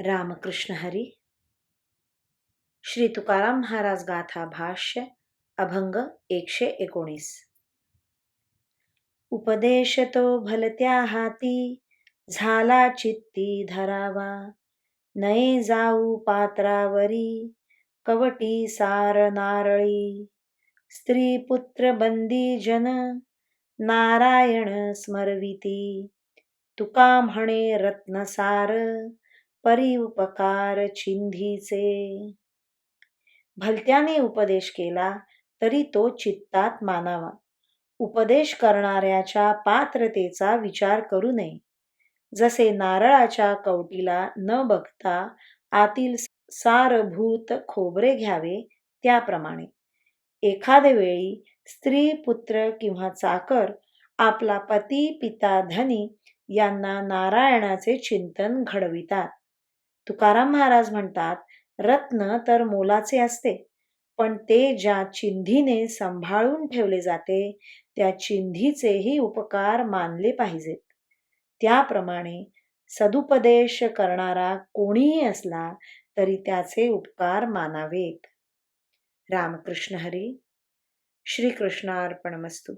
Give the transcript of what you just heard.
रामकृष्ण हरी। श्री तुकाराम महाराज गाथा भाष्य अभंग एकशे एकोणीस। उपदेश तो भलत्या हाती झाला चित्ती धरावा। नये जाऊ पात्रावरी कवटी सार नारळी। स्त्री पुत्र बंदी जन नारायण स्मरविती। तुका म्हणे रत्नसार परी उपकार चिंधीचे भलत्याने उपदेश केला तरी तो चित्तात मानावा. उपदेश करणाऱ्याच्या पात्रतेचा विचार करू नये. जसे नारळाच्या कवटीला न बघता आतील सारभूत खोबरे घ्यावे त्याप्रमाणे. एखाद्या वेळी स्त्री पुत्र किंवा चाकर आपला पती पिता धनी यांना नारायणाचे चिंतन घडवितात. तुकाराम महाराज म्हणतात रत्न तर मोलाचे असते पण ते ज्या चिंधीने सांभाळून ठेवले जाते त्या चिंधीचेही उपकार मानले पाहिजेत. त्याप्रमाणे सदुपदेश करणारा कोणीही असला तरी त्याचे उपकार मानावेत. रामकृष्ण हरी श्रीकृष्णार्पणमस्तू.